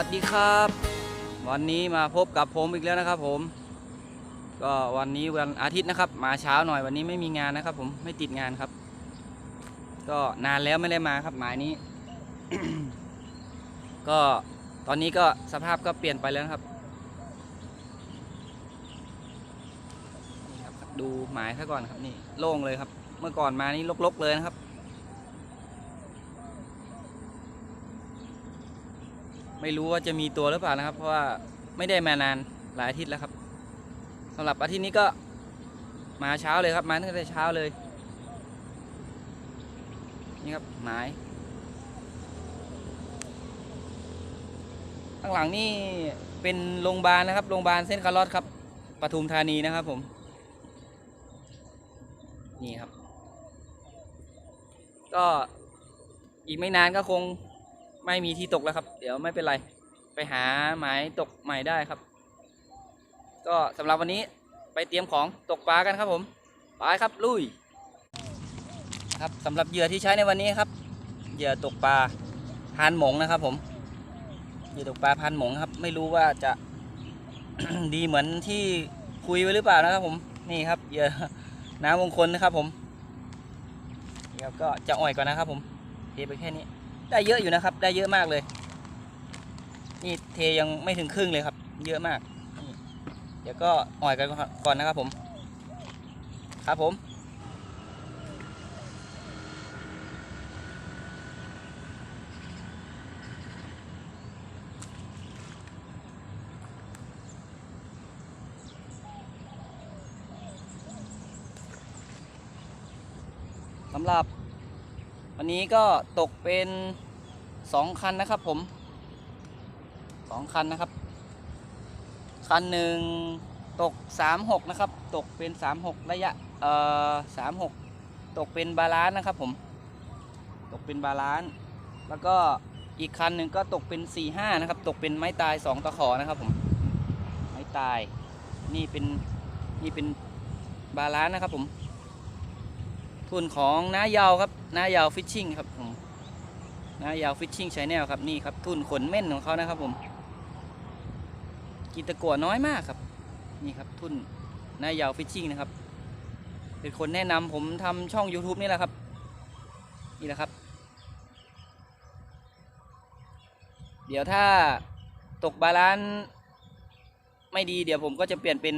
วัสดีครับ วันนี้มาพบกับผมอีกแล้วนะครับ ผม ก็วันนี้วันอาทิตย์นะครับ มาเช้าหน่อยวันนี้ไม่มีงานนะครับ ผมไม่ติดงานครับ ก็นานแล้วไม่ได้มาครับหมายนี้ ก็ตอนนี้ก็สภาพก็เปลี่ยนไปแล้วครับนี่ครับ ดูหมายซะก่อนครับนี่โล่งเลยครับ เมื่อก่อนมานี่ลกๆเลยนะครับ ไม่รู้ว่าจะมีตัวหรือเปล่านะครับ เพราะว่าไม่ได้มานานหลายอาทิตย์แล้วครับสำหรับอาทิตย์นี้ก็มาเช้าเลยครับ มาตั้งแต่เช้าเลย นี่ครับหมายข้างหลังนี่เป็นโรงพยาบาลนะครับโรงพยาบาลเส้นคารอดครับปทุมธานีนะครับผม นี่ครับ ก็อีกไม่นานก็คง ไม่มีที่ตกแล้วครับ เดี๋ยวไม่เป็นไร ไปหาหมายตกใหม่ได้ครับ ก็สำหรับวันนี้ไปเตรียมของตกปลากันครับผม ไปครับลุย ครับสำหรับเหยื่อที่ใช้ในวันนี้ครับ เหยื่อตกปลาพานหมงนะครับ ผม เหยื่อตกปลาพานหมงครับ ไม่รู้ว่าจะ ดีเหมือนที่คุยไว้หรือเปล่านะครับ ผม นี่ครับ เหยื่อน้ำมงคลนะครับ ผม เดี๋ยวก็จะอ่อยก่อนนะครับ ผมเทไปแค่นี้ ได้เยอะอยู่นะครับ ได้เยอะมากเลย นี่เทยังไม่ถึงครึ่งเลยครับ เยอะมากเดี๋ยวก็อ่อยกันก่อนนะครับผม ครับผมสำหรับ วันนี้ก็ตกเป็นสองคันนะครับผมสองคันนะครับ คันหนึ่งตกสามหกนะครับ ตกเป็นสามหกระยะ เอ่อสามหกตกเป็นบาลานซ์นะครับผม ตกเป็นบาลานซ์แล้วก็อีกคันหนึ่งก็ตกเป็นสี่ห้านะครับ ตกเป็นไม้ตายสองตะขอนะครับผม ไม้ตาย นี่เป็น นี่เป็นบาลานซ์นะครับผม ทุนของน้ายาวครับน้ายาวฟิชชิ่งครับผมน้ายาวฟิชชิ่งชแนลครับนี่ครับทุนขนเม่นของเขานะครับผมกินตะกั่วน้อยมากครับ นี่ครับทุนน้ายาวฟิชชิ่งนะครับ เป็นคนแนะนำผมทำช่อง YouTube นี่แหละครับ นี่แหละครับ เดี๋ยวถ้าตกบาลานซ์ไม่ดีเดี๋ยวผมก็จะเปลี่ยนเป็น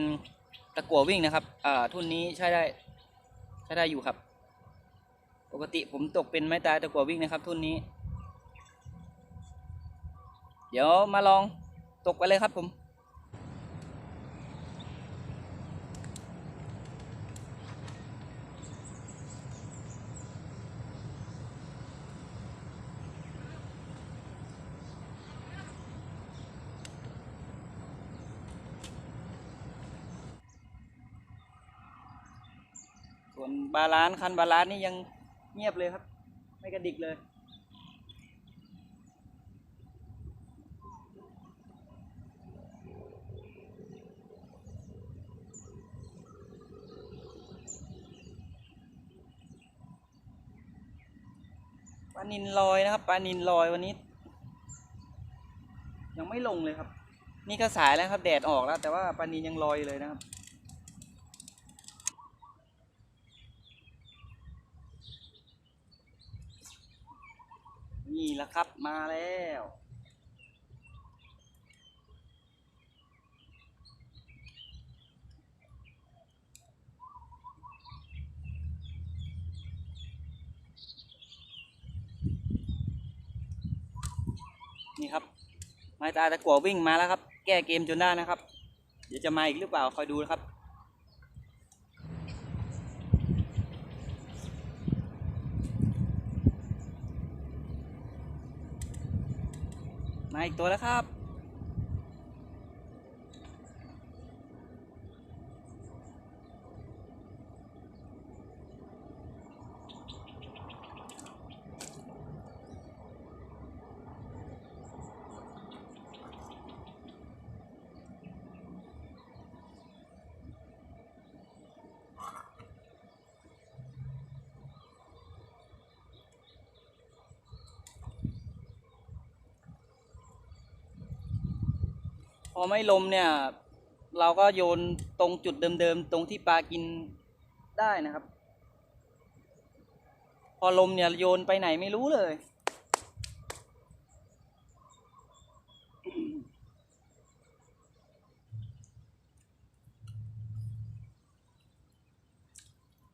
ตะกั่ววิ่งนะครับอ่าทุนนี้ใช้ได้ใช้ได้อยู่ครับ กติผมตกเป็นไม้ตายตะกัววิ่งนะครับทุนนี้ เดี๋ยวมาลองตกไปเลยครับผมส่วนบาลานซ์คันบาลานซ์นี่ยัง เงียบเลยครับ ไม่กระดิกเลย ปลานินลอยนะครับ ปลานินลอยวันนี้ ยังไม่ลงเลยครับ นี่ก็สายแล้วครับ แดดออกแล้ว แต่ว่าปลานินยังลอยเลยนะครับ นี่ละครับมาแล้ว นี่ครับไม้ตาตะกัววิ่งมาแล้วครับ แก้เกมจนได้นะครับ เดี๋ยวจะมาอีกหรือเปล่าคอยดูนะครับ มาอีกตัวแล้วครับ อไม่ลมเนี่ย เราก็โยนตรงจุดเดิมๆ ตรงที่ปลากินได้นะครับ พอลมเนี่ยโยนไปไหนไม่รู้เลย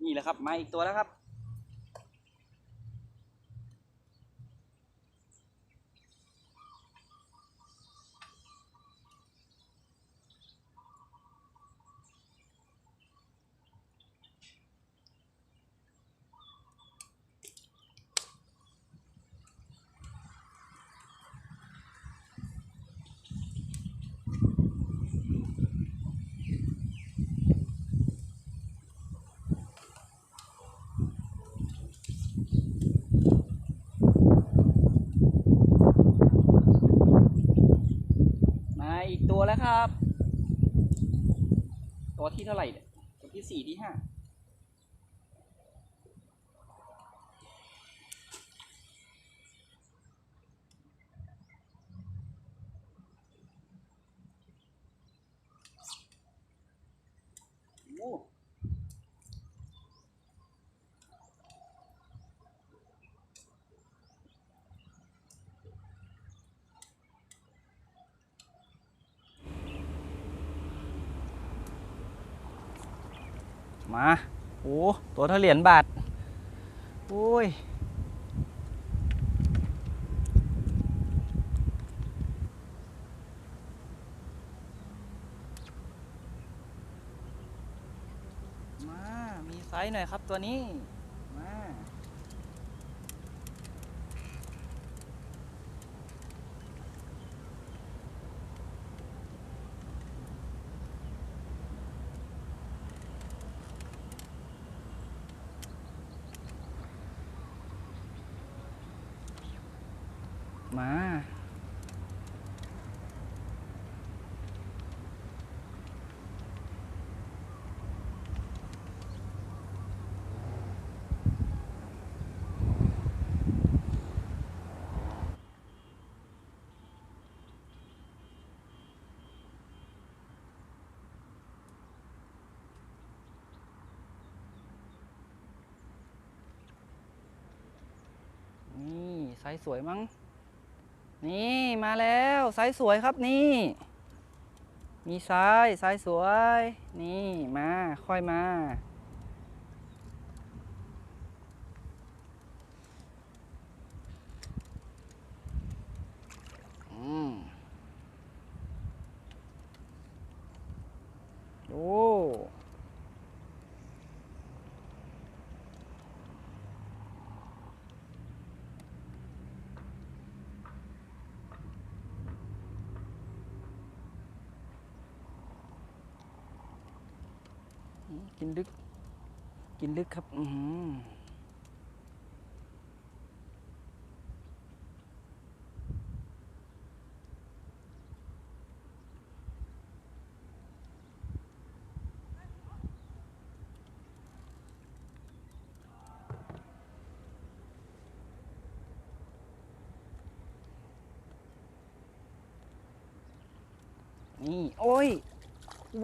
นี่แหละครับ มาอีกตัวแล้วครับ มาอีกตัวแล้วครับ ตัวที่ เท่าไหร่เนี่ยตัวที่สี่ที่ห้าโอ้ มาโอ้ตัวเท่าเหรียญบาทโอ้ยมามีไซส์หน่อยครับตัวนี้ มา มา นี่ ไซส์สวยมั้ง นี่มาแล้วไซส์สวยครับนี่ มีไซส์ไซส์สวย นี่มาค่อยมาอืมโอ้ กินลึก กินลึกครับ อืหือนี่ โอ้ย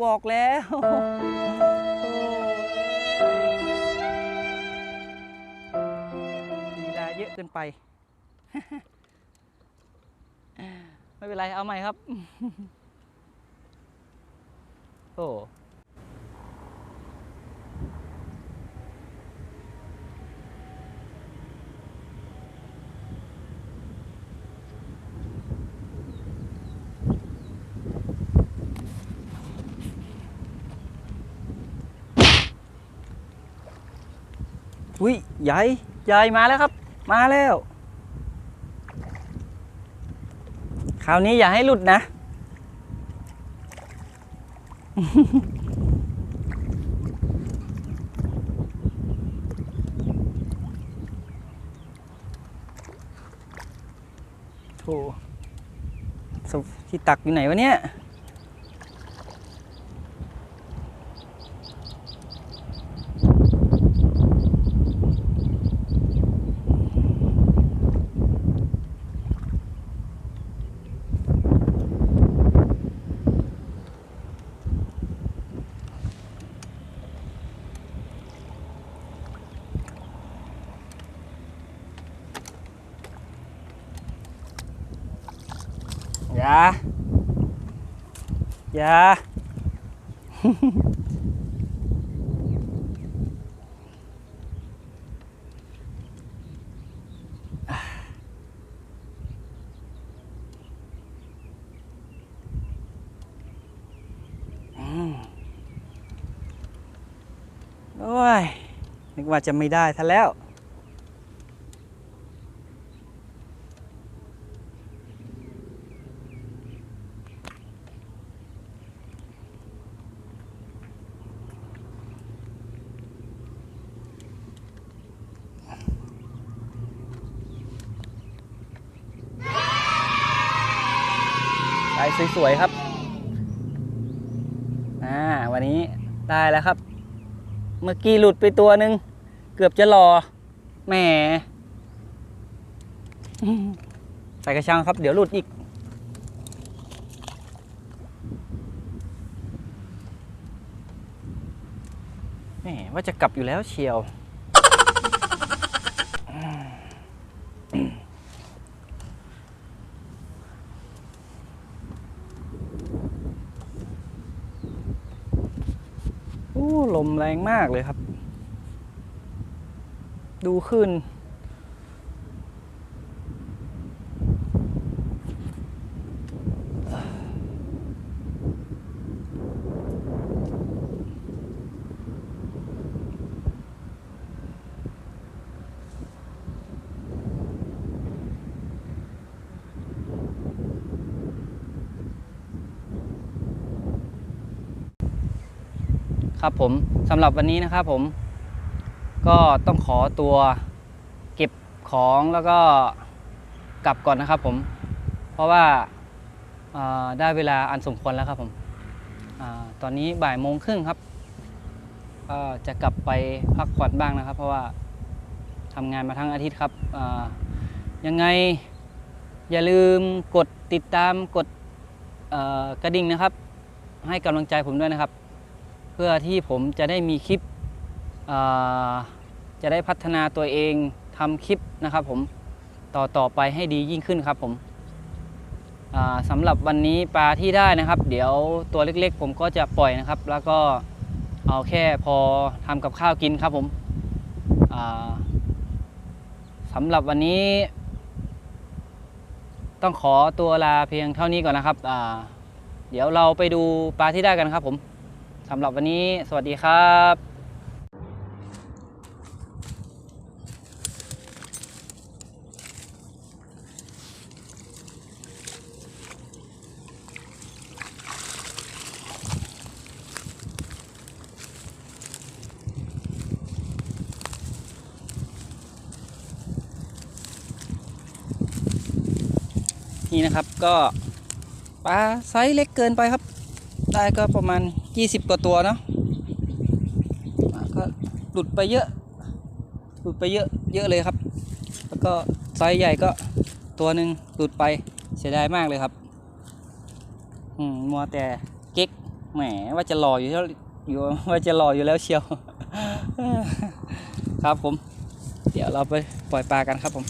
บอกแล้วลีลาเยอะเกินไป ไม่เป็นไร เอาใหม่ครับ โอ้ อุ้ยใหญ่ใหญ่มาแล้วครับ มาแล้ว คราวนี้อย่าให้หลุดนะ โถสุที่ตักอยู่ไหนวะเนี่ย โอย่า อย่าโอ้ยนึกว่าจะไม่ได้ซะแล้ว สวยๆครับอ่าวันนี้ได้แล้วครับ เมื่อกี้หลุดไปตัวหนึ่งเกือบจะรอแหมอืมใส่กระชังครับ เดี๋ยวหลุดอีก แหมว่าจะกลับอยู่แล้วเชียว โอ้ล มแรงมากเลยครับ ดูขึ้น ครับผมสำหรับวันนี้นะครับผม ก็ต้องขอตัวเก็บของแล้วก็กลับก่อนนะครับผม เพราะว่าได้เวลาอันสมควรแล้วครับผมอตอนนี้บ่ายโมงครึ่งครับก็จะกลับไปพักผ่อนบ้างนะครับ เพราะว่าทำงานมาทั้งอาทิตย์ครับยังไงอย่าลืมกดติดตามกดกระดิ่งนะครับ ให้กำลังใจผมด้วยนะครับ พื่อที่ผมจะได้มีคลิปจะได้พัฒนาตัวเองทำคลิปนะครับผมต่อต่อไปให้ดียิ่งขึ้นครับผมสำหรับวันนี้ปลาที่ได้นะครับ เดี๋ยวตัวเล็กๆ ผมก็จะปล่อยนะครับ แล้วก็เอาแค่พอทำกับข้าวกินครับผมสำหรับวันนี้ ต้องขอตัวลาเพียงเท่านี้ก่อนนะครับ เดี๋ยวเราไปดูปลาที่ได้กันครับผม สำหรับวันนี้สวัสดีครับนี่นะครับก็ปลาไซส์เล็กเกินไปครับ ได้ก็ประมาณ 20กว่าตัวเนาะก็หลุดไปเยอะ หลุดไปเยอะเยอะเลยครับ แล้วก็ไซส์ใหญ่ก็ตัวหนึ่งหลุดไปเสียดายมากเลยครับ อืมมัวแต่เก๊กแหมว่าจะรออยู่แล้วอยู่ว่าจะรออยู่แล้วเชียว ครับผม เดี๋ยวเราไปปล่อยปลากันครับผม